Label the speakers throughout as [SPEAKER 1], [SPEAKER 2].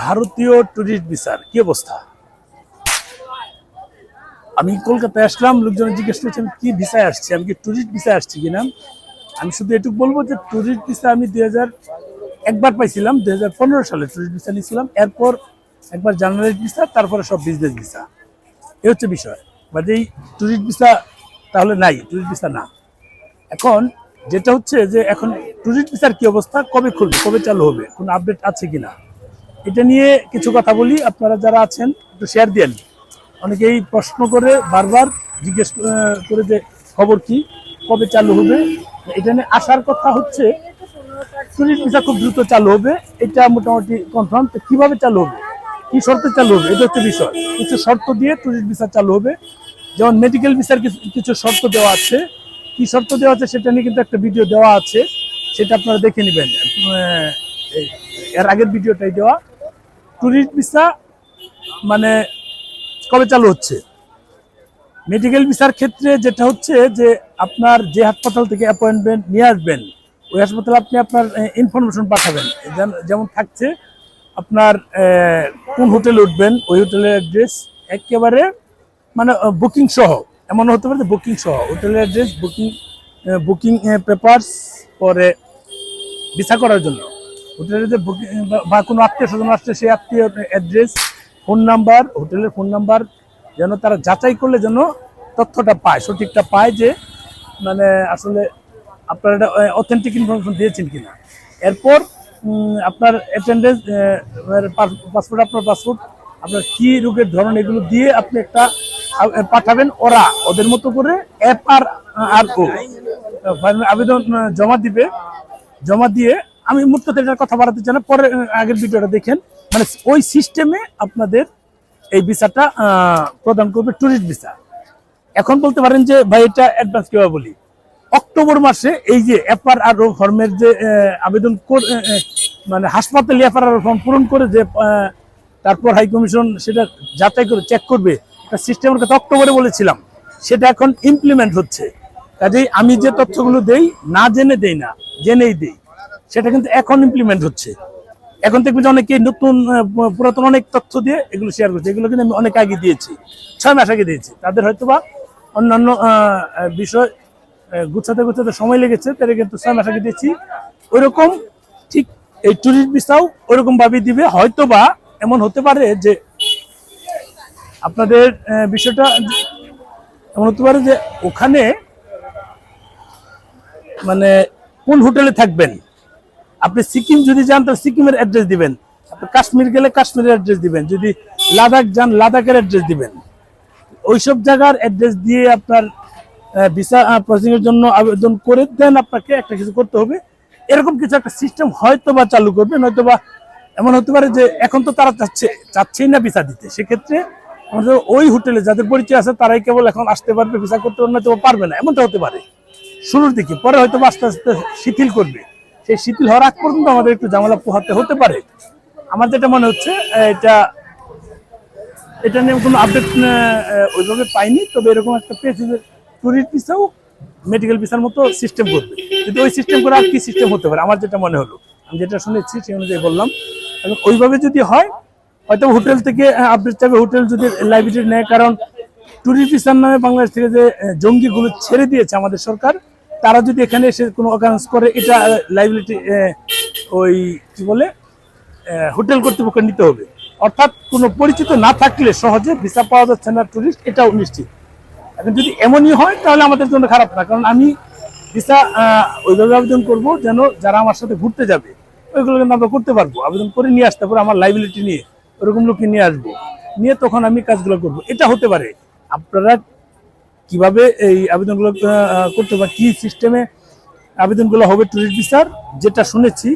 [SPEAKER 1] ভারতীয় ট্যুরিস্ট ভিসার কি অবস্থা? আমি কলকাতায় আসলাম, লোকজন জিজ্ঞেস করছেন, কি ভিসায় আসছি? আমি কি ট্যুরিস্ট ভিসায় আসছি কিনা আমি শুধু এটুকু বলব যে ট্যুরিস্ট ভিসা আমি দুই হাজার একবার পাইছিলাম দুই হাজার পনেরো সালে ট্যুরিস্ট ভিসা নিয়েছিলাম। এরপর একবার জার্নালিস্ট ভিসা তারপরে সব বিজনেস ভিসা এ হচ্ছে বিষয়। বাদেই ট্যুরিস্ট ভিসা তাহলে নাই ট্যুরিস্ট ভিসা না। এখন যেটা হচ্ছে যে এখন ট্যুরিস্ট ভিসার কি অবস্থা? কবে খুলবে, কবে চালু হবে? কোনো আপডেট আছে কিনা? এটা নিয়ে কিছু কথা বলি, আপনারা যারা আছেন, একটু শেয়ার দেন অনেকেই প্রশ্ন করে, বারবার জিজ্ঞেস করে যে খবর কি, কবে চালু হবে? এটা নিয়ে আসার কথা হচ্ছে ট্যুরিস্ট ভিসা খুব দ্রুত চালু হবে। এটা মোটামুটি কনফার্ম তো কীভাবে চালু হবে, কি শর্তে চালু হবে, এটা হচ্ছে বিষয়। কিছু শর্ত দিয়ে টুরিস্ট ভিসা চালু হবে। যেমন মেডিকেল ভিসার কিছু শর্ত দেওয়া আছে। কি শর্ত দেওয়া আছে সেটা নিয়ে কিন্তু একটা ভিডিও দেওয়া আছে। সেটা আপনারা দেখে নেবেন। এর আগের ভিডিওটাই দেওয়া। ট্যুরিস্ট ভিসা মানে কবে চালু হচ্ছে? মেডিকেল ভিসার ক্ষেত্রে যেটা হচ্ছে যে আপনার যে হাসপাতাল থেকে অ্যাপয়েন্টমেন্ট নিয়ে আসবেন, ওই হাসপাতালে আপনি আপনার ইনফরমেশন পাঠাবেন। যেমন থাকছে, আপনার কোন হোটেলে উঠবেন, ওই হোটেলের অ্যাড্রেস একেবারে মানে বুকিং সহ এমন হতে পারে বুকিং সহ। হোটেলের অ্যাড্রেস বুকিং বুকিং পেপারস পরে ভিসা করার জন্য। হোটেলের যে বুকিং বা কোনো আত্মীয় স্বজন আসছে, সেই আত্মীয় অ্যাড্রেস ফোন নাম্বার হোটেলের ফোন নাম্বার যেন তারা যাচাই করলে যেন তথ্যটা পায়, সঠিকটা পায় যে মানে আসলে আপনারা এটা অথেন্টিক ইনফরমেশন দিয়েছেন কিনা। এরপর আপনার অ্যাটেন্ডেন্স পাসপোর্ট আপনার পাসপোর্ট আপনার কি রোগের ধরন, এগুলো দিয়ে আপনি একটা পাঠাবেন ওরা। ওদের মতো করে অ্যাপ আর আর ও আবেদন জমা দিবে, জমা দিয়ে আমি মুহূর্তে এটার কথা বাড়াতে চাই না। পরে আগের ভিডিওটা দেখেন। মানে ওই সিস্টেমে আপনাদের এই ভিসাটা প্রদান করবে ট্যুরিস্ট ভিসা এখন বলতে পারেন যে, ভাই, এটা অ্যাডভান্স কীভাবে বলি? অক্টোবর মাসে এই যে এফআর আর ফর্মের যে আবেদন মানে হাসপাতালে এফআর আর ফর্ম পূরণ করে যে তারপর হাই কমিশন সেটা যাচাই করে চেক করবে সিস্টেমের কথা অক্টোবরে বলেছিলাম। সেটা এখন ইমপ্লিমেন্ট হচ্ছে। কাজেই আমি যে তথ্যগুলো দেই, না জেনে দেই না, জেনেই দেই। সেটা কিন্তু এখন ইমপ্লিমেন্ট হচ্ছে। এখন দেখবে যে অনেকে নতুন পুরাতন অনেক তথ্য দিয়ে এগুলো শেয়ার করছে। এগুলো কিন্তু আমি অনেক আগে দিয়েছি ছয় মাস আগে দিয়েছি। তাদের হয়তোবা অন্যান্য আহ, আহ, বিষয় গুছাতে গুছাতে সময় লেগেছে তাদের কিন্তু ছয় মাস আগে দিয়েছি। ওইরকম ঠিক এই ট্যুরিস্ট ভিসাও ওইরকম ভাবে দিবে। হয়তোবা এমন হতে পারে যে আপনাদের বিষয়টা এমন হতে পারে যে ওখানে মানে কোন হোটেলে থাকবেন? আপনি সিকিম যদি যান, তাহলে সিকিমের অ্যাড্রেস দিবেন। আপনি কাশ্মীর গেলে কাশ্মীরের অ্যাড্রেস দিবেন। যদি লাদাখ যান, লাদাখের অ্যাড্রেস দিবেন। ওইসব জায়গার অ্যাড্রেস দিয়ে আপনার ভিসা প্রসেসিং এর জন্য আবেদন করে দেন আপনাকে। একটা কিছু করতে হবে। এরকম কিছু একটা সিস্টেম হয়তো বা চালু করবে নয়তো বা এমন হতে পারে যে এখন তো তারা চাচ্ছে, চাচ্ছেই না ভিসা দিতে। সেক্ষেত্রে আমাদের ওই হোটেলে যাদের পরিচয় আছে, তারাই কেবল এখন আসতে পারবে ভিসা করতে পারবে না তো পারবে না। এমনটা হতে পারে। শুরুর দিকে, পরে হয়তো আস্তে আস্তে শিথিল করবে। সেই শিথিল হওয়ার আগ পর্যন্ত আমাদের একটু ঝামেলা পোহাতে হতে পারে। আমার যেটা মনে হচ্ছে, এটা এটা নিয়ে কোনো আপডেট ওইভাবে পাইনি, তবে এরকম একটা পেয়েছি ট্যুরিস্ট ভিসাও মেডিকেল ভিসার মতো সিস্টেম করবে। কিন্তু ওই সিস্টেম করে আর কি সিস্টেম হতে পারে? আমার যেটা মনে হলো। আমি যেটা শুনেছি, সেই অনুযায়ী বললাম। এবং ওইভাবে যদি হয়, হয়তো হোটেল থেকে আপডেট চাবে হোটেল যদি লাইব্রেরি নেয়, কারণ ট্যুরিস্ট ভিসার নামে বাংলাদেশ থেকে যে জঙ্গিগুলো ছেড়ে দিয়েছে আমাদের সরকার তারা যদি এখানে এসে কোনো অকারেন্স করে, এটা লাইবিলিটি ওই কি বলে হোটেল কর্তৃপক্ষ নিতে হবে। অর্থাৎ কোনো পরিচিত না থাকলে সহজে ভিসা পাওয়া যাচ্ছে না টুরিস্ট এটাও নিশ্চিত। এখন যদি এমনই হয়, তাহলে আমাদের জন্য খারাপ না। কারণ আমি ভিসা ওইভাবে আবেদন করব যেন যারা আমার সাথে ঘুরতে যাবে, ওইগুলো কিন্তু আমরা করতে পারব। আবেদন করে নিয়ে আসতে পারব, আমার লাইবিলিটি নিয়ে। ওরকম লোককে নিয়ে আসব। নিয়ে তখন আমি কাজগুলো করব। এটা হতে পারে। আপনারা কীভাবে এই আবেদনগুলো করতে বা কি সিস্টেমে আবেদনগুলো হবে টুরিস্ট ভিসার যেটা শুনেছি,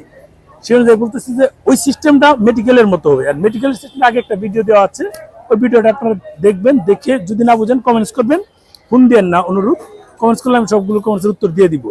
[SPEAKER 1] সে অনুযায়ী বলতেছি যে ওই সিস্টেমটা মেডিকেলের মতো হবে। আর মেডিকেল সিস্টেম আগে একটা ভিডিও দেওয়া আছে, ওই ভিডিওটা আপনারা দেখবেন, দেখে যদি না বোঝেন কমেন্টস করবেন। ফোন দেন না অনুরূপ কমেন্টস করলে আমি সবগুলো কমেন্টসের উত্তর দিয়ে দিব।